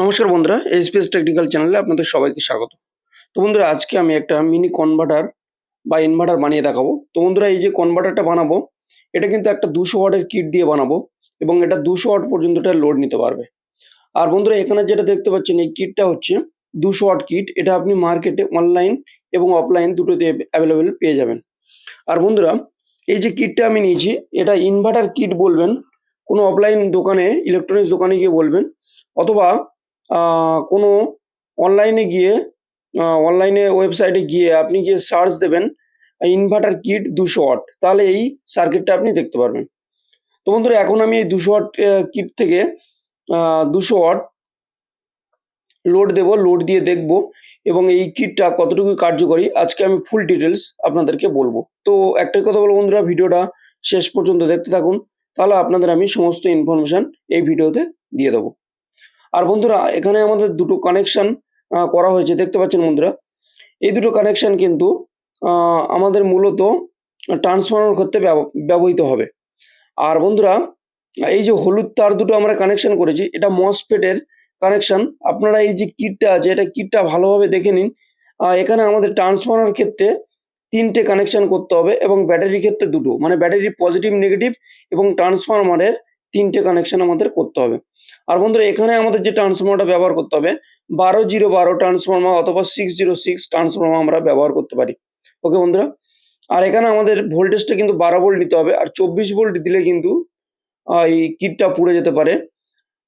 নমস্কার বন্ধুরা, SPS technical চ্যানেলে আপনাদের সবাইকে স্বাগত। তো বন্ধুরা, আজকে আমি একটা মিনি কনভার্টার বা ইনভার্টার বানিয়ে দেখাবো। তো বন্ধুরা, এই যে কনভার্টারটা বানাবো, এটা কিন্তু একটা দুশো ওয়াটের কিট দিয়ে বানাবো এবং এটা দুশো ওয়াট পর্যন্ত এটা লোড নিতে পারবে। আর বন্ধুরা, এখানে যেটা দেখতে পাচ্ছেন, এই কিটটা হচ্ছে দুশো ওয়াট কিট এটা আপনি মার্কেটে অনলাইন এবং অফলাইন দুটোতে অ্যাভেলেবেল পেয়ে যাবেন। আর বন্ধুরা, এই যে কিটটা আমি নিয়েছি, এটা ইনভার্টার কিট বলবেন, কোনো অফলাইন দোকানে ইলেকট্রনিক্স দোকানে গিয়ে বলবেন, অথবা কোনো অনলাইনে গিয়ে অনলাইনে ওয়েবসাইটে গিয়ে আপনি গিয়ে সার্চ দেবেন ইনভার্টার কিট দুশো ওয়াট তাহলে এই সার্কিটটা আপনি দেখতে পারবেন। তো বন্ধুরা, এখন আমি এই দুশো ওয়াট কিট থেকে দুশো ওয়াট লোড দেব লোড দিয়ে দেখব এবং এই কিটটা কতটুকু কার্যকরী, আজকে আমি ফুল ডিটেলস আপনাদেরকে বলব। তো একটাই কথা বলব বন্ধুরা, ভিডিওটা শেষ পর্যন্ত দেখতে থাকুন, তাহলে আপনাদের আমি সমস্ত ইনফরমেশন এই ভিডিওতে দিয়ে দেবো। আর বন্ধুরা, এখানে আমাদের দুটো কানেকশন করা হয়েছে। দেখতে পাচ্ছেন বন্ধুরা? এই দুটো কানেকশন কিন্তু আমাদের মূলত ট্রান্সফর্মার করতে ব্যব- ব্যবহৃত হবে। আর বন্ধুরা, এই যে হলুদ তার দুটো আমরা কানেকশন করেছি, এটা মসফেটের কানেকশন আপনারা এই যে কিটটা আছে, এটা কিটটা ভালোভাবে দেখে নিন। এখানে আমাদের ট্রান্সফর্মার ক্ষেত্রে তিনটে কানেকশন করতে হবে এবং ব্যাটারির ক্ষেত্রে দুটো। মানে ব্যাটারি পজিটিভ নেগেটিভ এবং ট্রান্সফরমারের তিনটে কানেকশন আমাদের করতে হবে। আর বন্ধুরা, এখানে আমাদের যে ট্রান্সফর্মারটা ব্যবহার করতে হবে, বারো জিরো বারো ট্রান্সফর্মার অথবা সিক্স জিরো সিক্স ট্রান্সফর্মার আমরা ব্যবহার করতে পারি। ওকে বন্ধুরা? আর এখানে আমাদের ভোল্টেজটা কিন্তু বারো ভোল্ট নিতে হবে, আর চব্বিশ ভোল্ট দিলে কিন্তু এই কিটটা পুড়ে যেতে পারে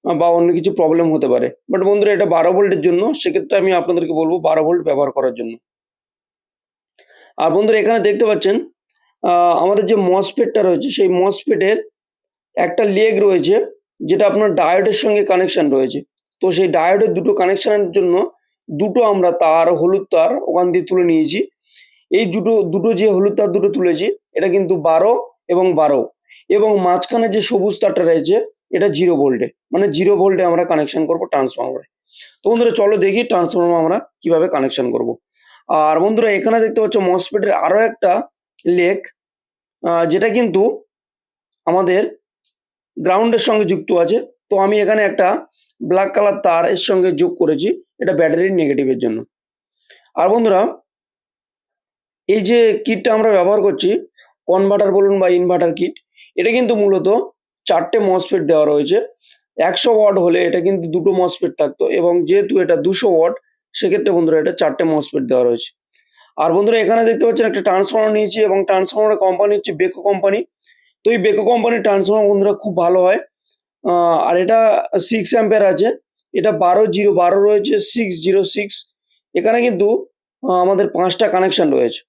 বা অন্য কিছু প্রবলেম হতে পারে। বাট বন্ধুরা, এটা বারো ভোল্টের জন্য, সেক্ষেত্রে আমি আপনাদেরকে বলব বারো ভোল্ট ব্যবহার করার জন্য। আর বন্ধুরা, এখানে দেখতে পাচ্ছেন আমাদের যে মসফেটটা রয়েছে, সেই মসফেটের একটা লেগ রয়েছে, যেটা আপনার ডায়োডের সঙ্গে কানেকশন রয়েছে। তো সেই ডায়োডের দুটো কানেকশনের জন্য দুটো আমরা তার, হলুদ তার, ওখান দিয়ে তুলে নিয়েছি। এই দুটো দুটো যে হলুদ তার দুটো তুলেছি, এটা কিন্তু বারো এবং বারো। এবং মাঝখানে যে সবুজ তারটা রয়েছে, এটা জিরো ভোল্টে মানে জিরো ভোল্টে আমরা কানেকশন করব ট্রান্সফর্মারে তো বন্ধুরা, চলো দেখি ট্রান্সফর্মার আমরা কীভাবে কানেকশন করব। আর বন্ধুরা, এখানে দেখতে পাচ্ছ মসফেটের আরও একটা লেক যেটা কিন্তু আমাদের গ্রাউন্ডের সঙ্গে যুক্ত আছে। তো আমি এখানে একটা ব্ল্যাক কালার তার এর সঙ্গে যোগ করেছি, এটা ব্যাটারির নেগেটিভের জন্য। আর বন্ধুরা, এই যে কিটটা আমরা ব্যবহার করছি কনভার্টার বলুন বা ইনভার্টার কিট এটা কিন্তু মূলত চারটে মসফেট দেওয়া রয়েছে। একশো ওয়াট হলে এটা কিন্তু দুটো মসফেট থাকতো এবং যেহেতু এটা দুশো ওয়াট, সেক্ষেত্রে বন্ধুরা এটা চারটে মসফেট দেওয়া রয়েছে। আর বন্ধুরা, এখানে দেখতে পাচ্ছেন একটা ট্রান্সফর্মার নিয়েছি এবং ট্রান্সফর্মারের কোম্পানি হচ্ছে বেকো কোম্পানি তো এই বেকো কোম্পানির ট্রান্সফর্মার বন্ধুরা খুব ভালো হয়। আর এটা সিক্স অ্যাম্পের আছে। এটা বারো জিরো বারো রয়েছে সিক্স জিরো সিক্স এখানে কিন্তু আমাদের পাঁচটা কানেকশন রয়েছে।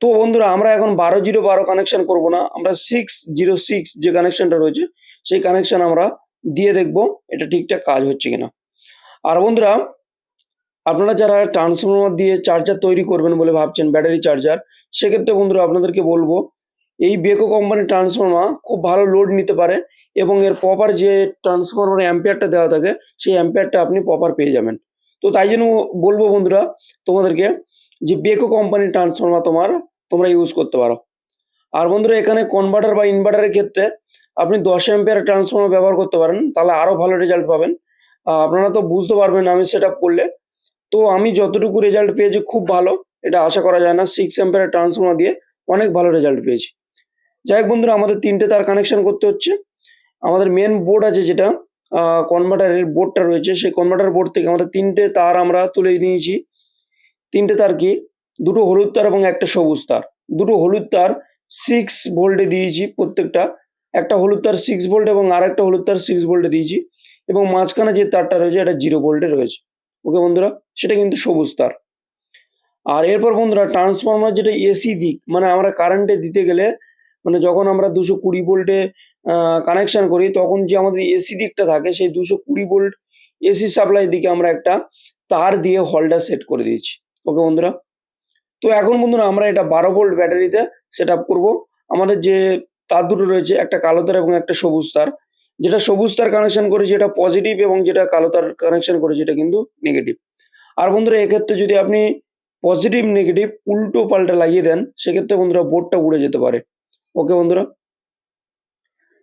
তো বন্ধুরা, আমরা এখন বারো জিরো বারো কানেকশন করব না। আমরা সিক্স জিরো সিক্স যে কানেকশনটা রয়েছে, সেই কানেকশন আমরা দিয়ে দেখব এটা ঠিকঠাক কাজ হচ্ছে কিনা। আর বন্ধুরা, আপনারা যারা ট্রান্সফর্মার দিয়ে চার্জার তৈরি করবেন বলে ভাবছেন ব্যাটারি চার্জার সেক্ষেত্রে বন্ধুরা আপনাদেরকে বলব এই বেকো কোম্পানির ট্রান্সফর্মার খুব ভালো লোড নিতে পারে এবং এর প্রপার যে ট্রান্সফর্মার অ্যাম্পিয়ারটা দেওয়া থাকে, সেই অ্যাম্পিয়ারটা আপনি প্রপার পেয়ে যাবেন। তো তাই জন্য বলব বন্ধুরা তোমাদেরকে যে বেকো কোম্পানির ট্রান্সফর্মার তোমার, তোমরা ইউজ করতে পারো। আর বন্ধুরা এখানে কনভার্টার বা ইনভার্টারের ক্ষেত্রে আপনি দশ অ্যাম্পিয়ার ট্রান্সফর্মার ব্যবহার করতে পারেন, তাহলে আরও ভালো রেজাল্ট পাবেন। আপনারা তো বুঝতে পারবেন আমি সেটা করলে। তো আমি যতটুকু রেজাল্ট পেয়েছি খুব ভালো, এটা আশা করা যায় না সিক্স অ্যাম্পিয়ার ট্রান্সফর্মার দিয়ে অনেক ভালো রেজাল্ট পেয়েছি। যাই হোক বন্ধুরা, আমাদের তিনটে তার কানেকশন করতে হচ্ছে। আমাদের মেন বোর্ড আছে যেটা কনভার্টারের বোর্ডটা রয়েছে। সেই কনভার্টার বোর্ড থেকে আমাদের তিনটে তার আমরা তুলে নিয়েছি। তিনটে তার কি? দুটো হলুদ তার এবং একটা সবুজ তার। দুটো হলুদ তার সিক্স ভোল্টে দিয়েছি প্রত্যেকটা। একটা হলুদ তার সিক্স ভোল্ট এবং আর একটা হলুদ তার সিক্স ভোল্টে দিয়েছি। এবং মাঝখানে যে তারটা রয়েছে, এটা জিরো ভোল্টে রয়েছে। ওকে বন্ধুরা? সেটা কিন্তু সবুজ তার। আর এরপর বন্ধুরা ট্রান্সফর্মার যেটা এসি দিক মানে আমরা কারেন্টে দিতে গেলে মানে যখন আমরা দুশো কুড়ি ভোল্টে কানেকশন করি, তখন যে আমাদের এসি দিকটা থাকে, সেই দুশো কুড়ি ভোল্ট এসি সাপ্লাই দিকে আমরা একটা তার দিয়ে হলটা সেট করে দিয়েছি। ওকে বন্ধুরা? তো এখন বন্ধুরা, আমরা এটা বারো ভোল্ট ব্যাটারিতে সেট আপ করব। আমাদের যে তার দুটো রয়েছে, একটা কালো তার এবং একটা সবুজ তার। যেটা সবুজ তার কানেকশন করেছি এটা পজিটিভ এবং যেটা কালো তার কানেকশন করেছি এটা কিন্তু নেগেটিভ আর বন্ধুরা, এক্ষেত্রে যদি আপনি পজিটিভ নেগেটিভ উল্টো পাল্টা লাগিয়ে দেন, সেক্ষেত্রে বন্ধুরা বোর্ডটা উড়ে যেতে পারে। ওকে বন্ধুরা?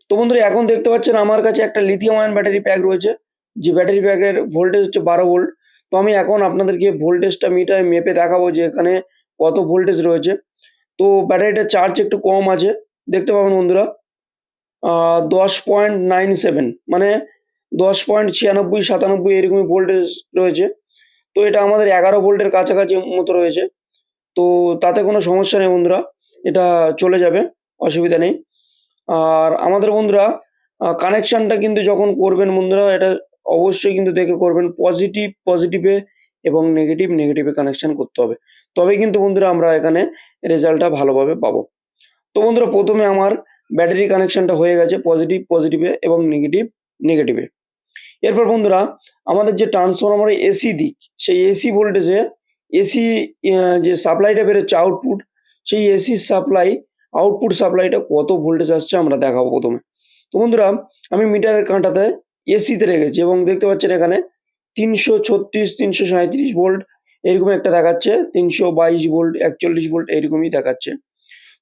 তো বন্ধুরা, এখন দেখতে পাচ্ছেন আমার কাছে একটা লিথিয়াম আয়ন ব্যাটারি প্যাক রয়েছে, যে ব্যাটারি প্যাকের ভোল্টেজ হচ্ছে বারো ভোল্ট তো আমি এখন আপনাদেরকে ভোল্টেজটা মিটারে মেপে দেখাবো যে এখানে কত ভোল্টেজ রয়েছে। তো ব্যাটারিটার চার্জ একটু কম আছে, দেখতে পাবেন বন্ধুরা। দশ পয়েন্ট নাইন সেভেন মানে দশ পয়েন্ট ছিয়ানব্বই সাতানব্বই এরকমই ভোল্টেজ রয়েছে। তো এটা আমাদের এগারো ভোল্টের কাছাকাছি মতো রয়েছে। তো তাতে কোনো সমস্যা নেই বন্ধুরা, এটা চলে যাবে। অসুবিধা নেই। আর আমাদের বন্ধুরা কানেকশানটা কিন্তু যখন করবেন বন্ধুরা, এটা অবশ্যই কিন্তু দেখে করবেন। পজিটিভ পজিটিভে এবং নেগেটিভ নেগেটিভে কানেকশান করতে হবে। তবে কিন্তু বন্ধুরা, আমরা এখানে রেজাল্টটা ভালোভাবে পাবো। তো বন্ধুরা, প্রথমে আমার ব্যাটারি কানেকশানটা হয়ে গেছে পজিটিভ পজিটিভে এবং নেগেটিভ নেগেটিভে এরপর বন্ধুরা, আমাদের যে ট্রান্সফরমারের এসি দিক, সেই এসি ভোল্টেজে এসি যে সাপ্লাইটা বেরোচ্ছে আউটপুট সেই এসি সাপ্লাই আউটপুট সাপ্লাইটা কত ভোল্টেজ আসছে আমরা দেখাবো প্রথমে। তো বন্ধুরা, আমি মিটারের কাঁটাতে এসিতে রেখেছি এবং দেখতে পাচ্ছেন এখানে তিনশো ছত্রিশ, তিনশো সাঁত্রিশ ভোল্ট এরকম একটা দেখাচ্ছে, তিনশো বাইশ ভোল্ট একচল্লিশ ভোল্ট এরকমই দেখাচ্ছে।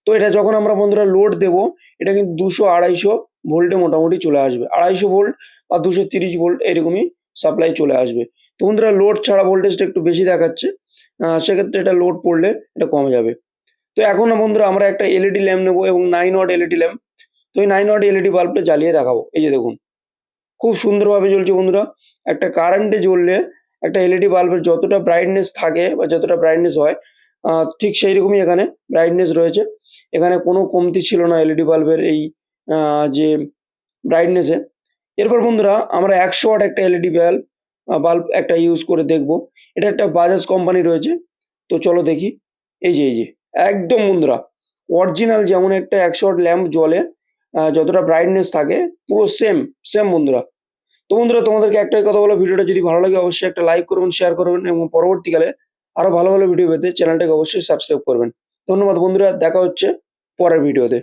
তো এটা যখন আমরা বন্ধুরা লোড দেবো, এটা কিন্তু দুশো আড়াইশো ভোল্টে মোটামুটি চলে আসবে। আড়াইশো ভোল্ট বা দুশো তিরিশ ভোল্ট এরকমই সাপ্লাই চলে আসবে। তো বন্ধুরা লোড ছাড়া ভোল্টেজটা একটু বেশি দেখাচ্ছে সেক্ষেত্রে এটা লোড পড়লে এটা কমে যাবে। তো এখন বন্ধুরা আমরা একটা এলইডি ল্যাম্প নেব এবং নাইন ওয়াট এলইডি ল্যাম্প তো এই নাইন ওয়াট এলইডি বাল্বটা জ্বালিয়ে দেখাবো। এই যে দেখুন খুব সুন্দরভাবে জ্বলছে বন্ধুরা। একটা কারেন্টে জ্বললে একটা এলইডি বাল্বের যতটা ব্রাইটনেস থাকে বা যতটা ব্রাইটনেস হয় ঠিক সেই রকমই এখানে ব্রাইটনেস রয়েছে। এখানে কোনো কমতি ছিল না এলইডি বাল্বের এই আহ, যে ব্রাইটনেসে এরপর বন্ধুরা আমরা একশো ওয়াট একটা এলইডি বাল্ব বাল্ব একটা ইউজ করে দেখব। এটা একটা বাজাজ কোম্পানি রয়েছে। তো চলো দেখি। এই যে এই যে। একদম বন্ধুরা অরিজিনাল যেমন একটা একশো ল্যাম্প জলে যতটা ব্রাইটনেস থাকে, পুরো সেম সেম বন্ধুরা তো বন্ধুরা, তোমাদেরকে একটাই কথা বলো ভিডিওটা যদি ভালো লাগে, অবশ্যই একটা লাইক করবেন শেয়ার করবেন, এবং পরবর্তীকালে আরও ভালো ভালো ভিডিও পেতে চ্যানেলটাকে অবশ্যই সাবস্ক্রাইব করবেন। ধন্যবাদ বন্ধুরা, দেখা হচ্ছে পরের ভিডিওতে